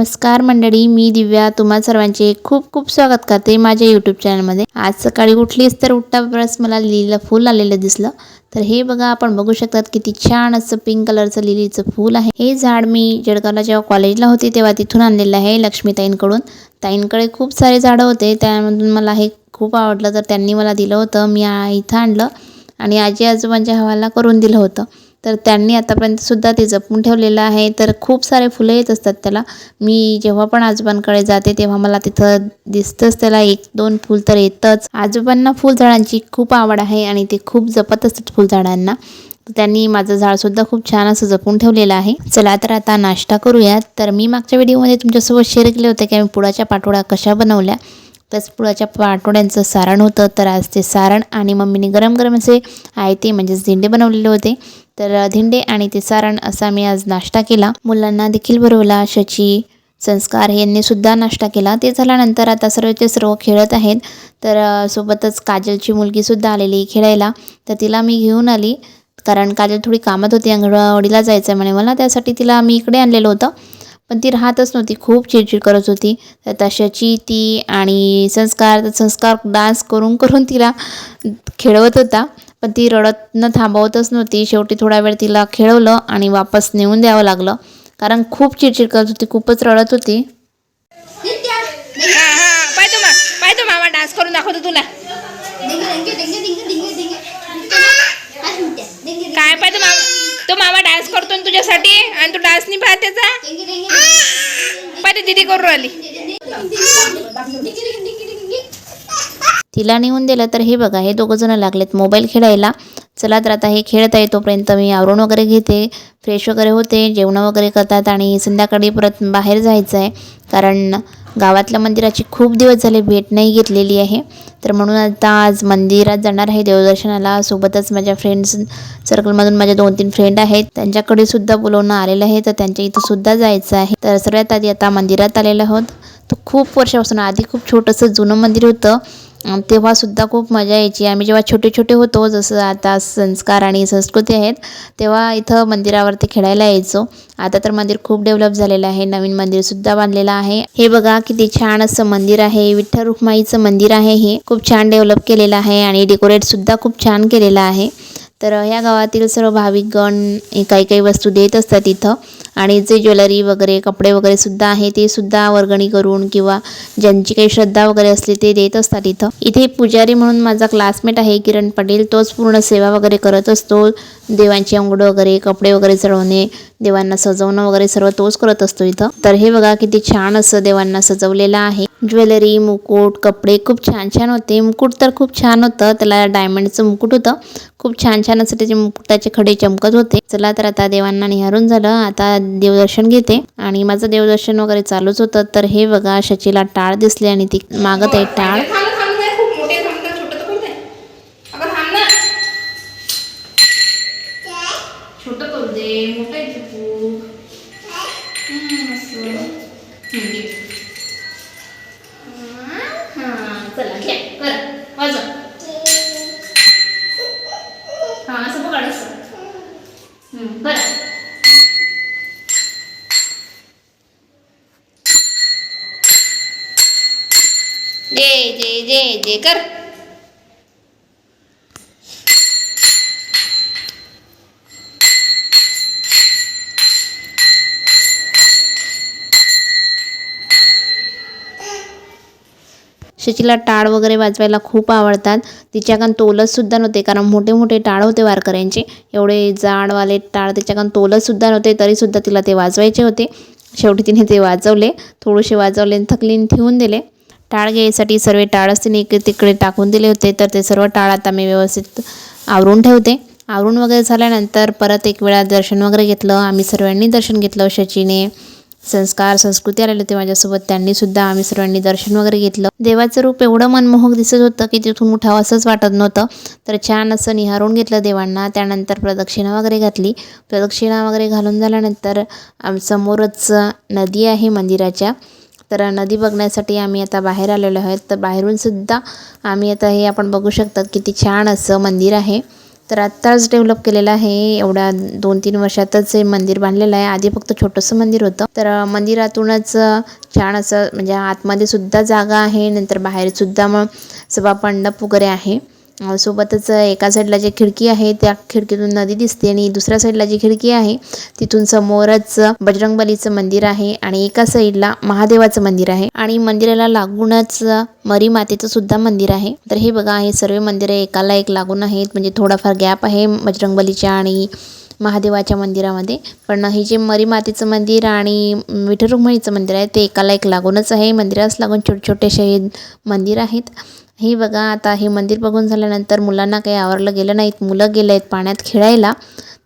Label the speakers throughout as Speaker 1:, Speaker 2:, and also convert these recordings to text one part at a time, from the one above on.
Speaker 1: नमस्कार मंडळी मी दिव्या. तुम्हा सर्वांचे खूप खूप स्वागत करते माझ्या यूट्यूब चॅनलमध्ये आज सकाळी उठलीच तर उठता बरंच मला लिलीला फूल आलेलं दिसलं. तर हे बघा आपण बघू शकतात किती छान असं पिंक कलरचं लिलीचं फूल आहे. हे झाड मी जळगावला जेव्हा कॉलेजला होते तेव्हा तिथून आणलेलं आहे लक्ष्मीताईंकडून. ताईंकडे खूप सारे झाडं होते त्यामधून मला हे खूप आवडलं. तर त्यांनी मला दिलं होतं मी इथं आणलं आणि आजी आजोबांच्या हवाला करून दिलं होतं. तर त्यांनी आतापर्यंतसुद्धा ते जपून ठेवलेलं आहे. तर खूप सारे फुलं येत असतात त्याला. मी जेव्हा पण आजोबांकडे जाते तेव्हा मला तिथं दिसतंच त्याला. एक दोन फूल तर येतंच. आजोबांना फुलझाडांची खूप आवड आहे आणि ते खूप जपत असतात फुलझाडांना. त्यांनी माझं झाडसुद्धा खूप छान असं जपून ठेवलेलं आहे. चला तर आता नाश्ता करूयात. तर मी मागच्या व्हिडिओमध्ये तुमच्यासोबत शेअर केले होते की आम्ही पुडाच्या पाठोळ्या कशा बनवल्या. तस पुळाच्या पाठोड्यांचं सारण होतं. तर आज ते सारण आणि मम्मीने गरम गरम असे आहे ते म्हणजेच झेंडे बनवलेले होते. तर धिंडे आणि ते सारण असा मी आज नाश्ता केला. मुलांना देखील बरवला शची संस्कार यांनी सुद्धा नाश्ता केला. ते झाल्यानंतर आता सर्वचे सर्व खेळत आहेत. तर सोबतच काजलची मुलगीसुद्धा आलेली खेळायला. तर तिला मी घेऊन आली. कारण काजल थोडी कामात होती. अंगणवाडीला जायचं आहे म्हणे मला. त्यासाठी तिला मी इकडे आणलेलं होतं. पण ती राहतच नव्हती. खूप चिडचिड करत होती. तर तशाची ती आणि संस्कार तर संस्कार डान्स करून करून तिला खेळवत होता. पण ती रडत न थांबवतच नव्हती. शेवटी थोडा वेळ तिला खेळवलं आणि वापस नेऊन द्यावं लागलं. कारण खूप चिडचिड करत होती खूपच रडत होती.
Speaker 2: हा हा. पाय तू मा पाय तू मामा डान्स करून दाखवतो तुला. काय पाय तू मामा तो मामा डान्स करतो ना तुझ्यासाठी? आणि तू डान्स नाही पाहत त्याचा? पाय तू दिदी करून राहिली.
Speaker 1: तिला नेऊन दिलं तर हे बघा हे दोघं जण लागलेत. मोबाईल खेळायला. चला तर आता हे खेळत आहे तोपर्यंत मी आवरून वगैरे घेते फ्रेश वगैरे होते जेवणं वगैरे करतात आणि संध्याकाळी परत बाहेर जायचं आहे कारण गावातल्या मंदिराची खूप दिवस झाले भेट नाही घेतलेली आहे. तर म्हणून आता आज मंदिरात जाणार आहे देवदर्शनाला. सोबतच माझ्या फ्रेंड्स सर्कलमधून माझे दोन तीन फ्रेंड आहेत. त्यांच्याकडे सुद्धा बोलवणं आलेलं आहे. तर त्यांच्या इथं सुद्धा जायचं आहे. तर सर्वात आधी आता मंदिरात आलेलं आहोत. तर खूप वर्षापासून आधी खूप छोटंसं जुनं मंदिर होतं. तेव्हासुद्धा खूप मजा यायची. आम्ही जेव्हा छोटे छोटे होतो जसं आता संस्कार आणि संस्कृती आहेत तेव्हा इथं मंदिरावरती खेळायला यायचो. आता तर मंदिर खूप डेव्हलप झालेलं आहे. नवीन मंदिरसुद्धा बांधलेलं आहे. हे बघा किती छान असं मंदिर आहे. विठ्ठल रुक्माईचं मंदिर आहे हे. खूप छान डेव्हलप केलेलं आहे आणि डेकोरेटसुद्धा खूप छान केलेलं आहे. तर ह्या गावातील सर्व भाविकगण हे काही काही वस्तू देत असतात इथं. आणि जे ज्वेलरी वगैरे कपडे वगैरे सुद्धा आहे ते सुद्धा वर्गणी करून किंवा ज्यांची काही श्रद्धा वगैरे असली ते देत असतात इथं. इथे पुजारी म्हणून माझा क्लासमेट आहे किरण पटेल. तोच पूर्ण सेवा वगैरे करत असतो. देवांची अंघोळ वगैरे कपडे वगैरे चढवणे देवांना सजवणं वगैरे सर्व तोच करत असतो इथं. तर हे बघा किती छान असं देवांना सजवलेलं आहे. ज्वेलरी मुकुट कपडे खूप छान छान होते. मुकुट तर खूप छान होतं. त्याला डायमंडचं मुकुट होतं. खूप छान छान असं त्याचे मुकुटाचे खडे चमकत होते. चला तर आता देवांना निहारून झालं. आता देवदर्शन घेते. आणि माझं देवदर्शन वगैरे चालूच होतं. तर हे बघा शचीला टाळ दिसली आणि ती मागत आहे टाळ.
Speaker 2: छोटं करू दे. मोठं जय कर.
Speaker 1: शचीला टाळ वगैरे वाजवायला खूप आवडतात. तिच्याकडून तोलतसुद्धा नव्हते कारण मोठे मोठे टाळ होते वारकऱ्यांचे. एवढे जाडवाले टाळ तिच्याकडून तोलतसुद्धा नव्हते तरीसुद्धा तिला ते वाजवायचे होते. शेवटी तिने ते वाजवले. थोडेसे वाजवले थकलीन ठेवून दिले. टाळ घ्यायसाठी सर्व टाळच तिने इकडे तिकडे टाकून दिले होते तर ते सर्व टाळ आता मी व्यवस्थित आवरून ठेवते. आवरून वगैरे झाल्यानंतर परत एक वेळा दर्शन वगैरे घेतलं आम्ही सर्वांनी दर्शन घेतलं शचीने संस्कार संस्कृती आलेले होते माझ्यासोबत त्यांनी सुद्धा आम्ही सर्वांनी दर्शन वगैरे घेतलं. देवाचं रूप एवढं मनमोहक दिसत होतं की तिथून उठावं असंच वाटत नव्हतं तर छान असं निहारून घेतलं देवांना त्यानंतर प्रदक्षिणा वगैरे घातली. प्रदक्षिणा वगैरे घालून झाल्यानंतर आम समोरच नदी आहे मंदिराच्या. तर नदी बघण्यासाठी आम्ही आता बाहेर आलेलो आहोत. तर बाहेरून सुद्धा आम्ही आता हे आपण बघू शकतात किती छान असं मंदिर आहे. तर आत्ताच डेव्हलप केलेलं आहे. एवढ्या दोन तीन वर्षातच हे मंदिर बांधलेलं आहे. आधी फक्त छोटंसं मंदिर होतं. तर मंदिरातूनच छान असं म्हणजे आतमध्ये सुद्धा जागा आहे. नंतर बाहेरसुद्धा मग सभा मंडप वगैरे आहे. सोबतच एका साईडला जी खिडकी आहे त्या खिडकीतून नदी दिसते आणि दुसऱ्या साईडला जी खिडकी आहे तिथून समोरच बजरंगबलीचं मंदिर आहे आणि एका साईडला महादेवाचं मंदिर आहे. आणि मंदिराला लागूनच मरी मातेचं सुद्धा मंदिर आहे. तर हे बघा हे सर्व मंदिरे एकाला एक लागून आहेत. म्हणजे थोडाफार गॅप आहे बजरंगबलीच्या आणि महादेवाच्या मंदिरामध्ये. पण हे जे मरी मातेचं मंदिर आणि विठ्ठल रुक्मिणीचं मंदिर आहे ते एकाला एक लागूनच आहे. मंदिरास लागून छोटे छोटेसे हे मंदिर आहेत. हे बघा आता हे मंदिर बघून झाल्यानंतर मुलांना काही आवरलं गेलं नाहीत. मुलं गेले आहेत पाण्यात खेळायला.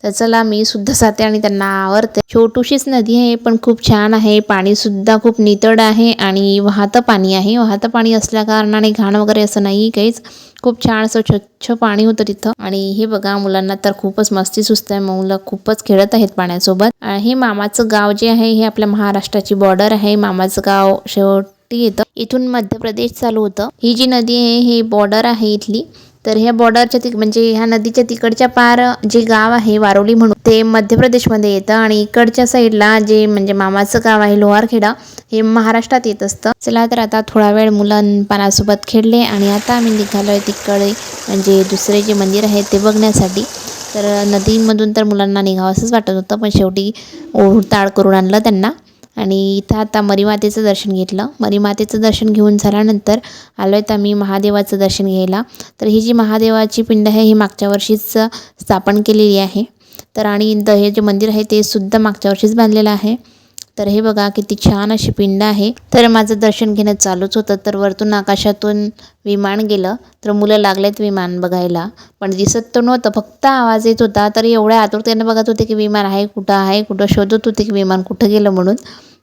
Speaker 1: तर चला मी सुद्धा जाते आणि त्यांना आवडते छोटूशीच नदी आहे पण खूप छान आहे. पाणी सुद्धा खूप नितळ आहे आणि वाहतं पाणी आहे. वाहतं पाणी असल्या कारणाने घाण वगैरे असं नाही काहीच. खूप छान असं स्वच्छ पाणी होतं तिथं. आणि हे बघा मुलांना तर खूपच मस्ती सुस्त आहे मुलं खूपच खेळत आहेत पाण्यासोबत. हे मामाचं गाव जे आहे हे आपल्या महाराष्ट्राची बॉर्डर आहे. मामाचं गाव शेवटी येतं. इथून मध्य प्रदेश चालू होतं. ही जी नदी आहे हे बॉर्डर आहे इथली. तर ह्या बॉर्डरच्या तिक म्हणजे ह्या नदीच्या तिकडच्या पार जे गाव आहे वारोली म्हणून ते मध्य प्रदेशमध्ये येतं आणि इकडच्या साईडला जे म्हणजे मामाचं गाव आहे लोहारखेडा हे महाराष्ट्रात येत असतं. चला तर आता थोडा वेळ मुलांपानासोबत खेळले आणि आता आम्ही निघालो आहे तिकडे म्हणजे दुसरे जे मंदिर आहे ते बघण्यासाठी. तर नदीमधून तर मुलांना निघावं असंच वाटत होतं पण शेवटी ओढताळ करून आणलं त्यांना. आणि इथं आता मरीमातेचं दर्शन घेतलं. मरीमातेचं दर्शन घेऊन झाल्यानंतर आलो आहेत आम्ही महादेवाचं दर्शन घ्यायला. तर ही जी महादेवाची पिंड आहे ही मागच्या वर्षीच स्थापन केलेली आहे. तर आणि द हे जे मंदिर आहे ते सुद्धा मागच्या वर्षीच बांधलेलं आहे. तर हे बघा किती छान अशी पिंड आहे. तर माझं दर्शन घेणं चालूच होतं तर वरतून आकाशातून विमान गेलं. तर मुलं लागलेत विमान बघायला. पण दिसत तर नव्हतं फक्त आवाज येत होता. तर एवढ्या आतुरतेनं बघत होते की विमान आहे कुठं आहे कुठं शोधत होते की विमान कुठं गेलं म्हणून.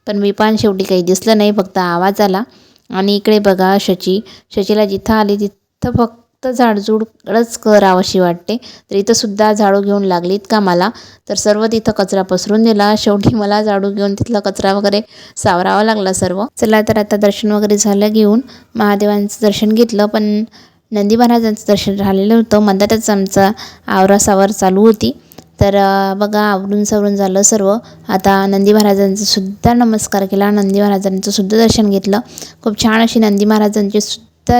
Speaker 1: पण विमान शेवटी काही दिसलं नाही फक्त आवाज आला. आणि इकडे बघा शची. शचीला जिथं आली तिथं फक्त फक्त झाडझूडच करावंशी वाटते. तर इथंसुद्धा झाडू घेऊन लागलीत का मला? तर सर्व तिथं कचरा पसरून दिला. शेवटी मला झाडू घेऊन तिथला कचरा वगैरे सावरावा लागला सर्व. चला तर आता दर्शन वगैरे झालं घेऊन महादेवांचं दर्शन घेतलं. पण नंदी महाराजांचं दर्शन राहिलेलं होतं. मध्यातच आमचा आवरासावर चालू होती. तर बघा आवरून सावरून झालं सर्व. आता नंदी महाराजांचा सुद्धा नमस्कार केला. नंदी महाराजांचं सुद्धा दर्शन घेतलं. खूप छान अशी नंदी महाराजांची सुद्धा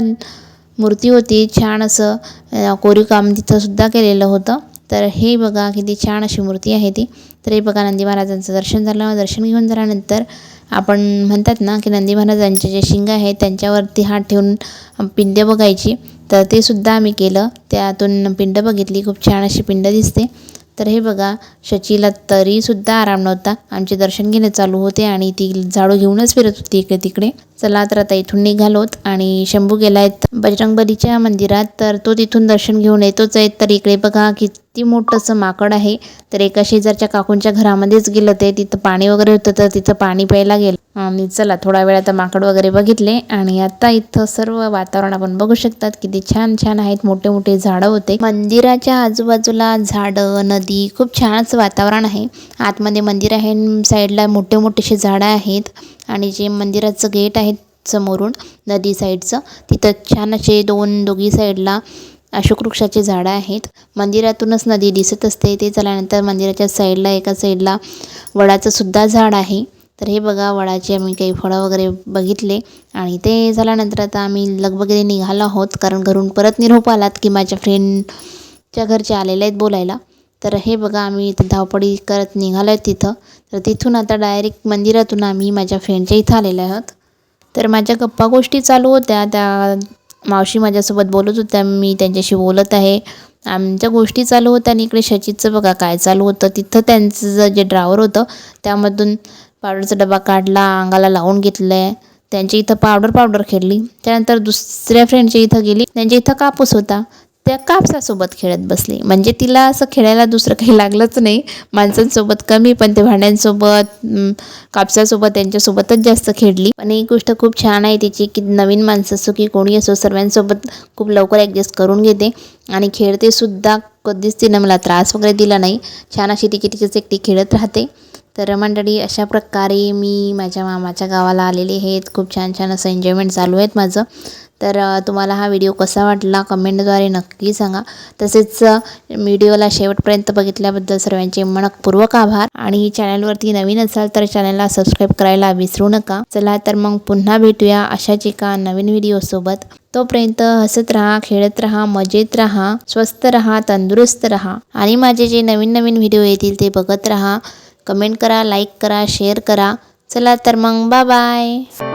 Speaker 1: मूर्ती होती छान असं कोरीवकाम तिथंसुद्धा केलेलं होतं. तर हे बघा किती छान अशी मूर्ती आहे ती. तर हे बघा नंदी महाराजांचं दर्शन झालं. दर्शन घेऊन झाल्यानंतर आपण म्हणतात ना की नंदी महाराजांचे जे शिंग आहेत त्यांच्यावरती हात ठेवून पिंड बघायची. तर ते सुद्धा आम्ही केलं. त्यातून पिंड बघितली. खूप छान अशी पिंड दिसते. तर हे बघा शचीला तरीसुद्धा आराम नव्हता. आमचे दर्शन घेणे चालू होते आणि ती झाडू घेऊनच फिरत होती इकडे तिकडे. चला तर आता इथून निघालोत आणि शंभू गेलायत बजरंगबलीच्या मंदिरात. तर तो तिथून दर्शन घेऊन येतोच आहे. तर इकडे बघा किती मोठंसं माकड आहे. तर एका शेजारच्या काकूंच्या घरामध्येच गेलं ते. तिथं पाणी वगैरे होतं तर तिथं पाणी प्यायला गेलं. आणि चला थोडा वेळ आता माकड वगैरे बघितले. आणि आता इथं सर्व वातावरण आपण बघू शकतात. किती छान छान आहेत. मोठे मोठे झाडं होते. मंदिराच्या आजूबाजूला झाडं नदी खूप छानच वातावरण आहे. आतमध्ये मंदिर आहे साईडला मोठे मोठेसे झाडं आहेत. आणि जे मंदिराचं गेट आहे समोरून नदी साईडचं तिथं छान असे दोन दोघी साईडला अशोक वृक्षाचे झाडं आहेत. मंदिरातूनच नदी दिसत असते. ते झाल्यानंतर मंदिराच्या साईडला एका साईडला वडाचं सुद्धा झाड आहे. तर हे बघा वडाचे आम्ही काही फळं वगैरे बघितले. आणि ते झाल्यानंतर आता आम्ही लगबगीने निघालो आहोत. कारण घरून परत निरोप आलात की माझ्या फ्रेंडच्या घरचे आलेले आहेत बोलायला. तर हे बघा आम्ही इथं धावपळी करत निघालो आहे तिथं. तर तिथून आता डायरेक्ट मंदिरातून आम्ही माझ्या फ्रेंडच्या इथं आलेलो आहोत. तर माझ्या गप्पा गोष्टी चालू होत्या. त्या मावशी माझ्यासोबत बोलत होत्या. मी त्यांच्याशी बोलत आहे. आमच्या गोष्टी चालू होत्या आणि इकडे शचीचं बघा काय चालू होतं. तिथं त्यांचं जे ड्रायवर होतं त्यामधून पावडरचा डबा काढला अंगाला लावून घेतलं आहे त्यांच्या इथं पावडर पावडर खेळली. त्यानंतर दुसऱ्या फ्रेंडच्या इथं गेली. त्यांच्या इथं कापूस होता. त्या कापसासोबत खेळत बसली. म्हणजे तिला असं खेळायला दुसरं काही लागलंच नाही. माणसांसोबत कमी पण ते भांड्यांसोबत कापसासोबत त्यांच्यासोबतच जास्त खेळली. पण एक गोष्ट खूप छान आहे तिची की नवीन माणसं असो की कोणी असो सर्वांसोबत खूप लवकर ॲडजस्ट करून घेते. आणि खेळते सुद्धा कधीच तिनं मला त्रास वगैरे दिला नाही. छान अशी तिची तिचीच एकटी खेळत राहते. तर मंडळी अशा प्रकारे मी माझ्या मामाच्या गावाला आलेले आहेत. खूप छान छान असं एन्जॉयमेंट चालू आहेत माझं. तर तुम्हाला हा व्हिडिओ कसा वाटला कमेंटद्वारे नक्की सांगा. तसेच व्हिडिओला शेवटपर्यंत बघितल्याबद्दल सर्वांचे मनपूर्वक आभार. आणि चॅनलवरती नवीन असाल तर चॅनलला सबस्क्राईब करायला विसरू नका. चला तर मग पुन्हा भेटूया अशाच एका नवीन व्हिडिओसोबत. तोपर्यंत हसत राहा खेळत राहा मजेत राहा स्वस्त राहा तंदुरुस्त राहा. आणि माझे जे नवीन नवीन व्हिडिओ येतील ते बघत राहा. कमेंट करा लाईक करा शेअर करा. चला तर मग बाय बाय.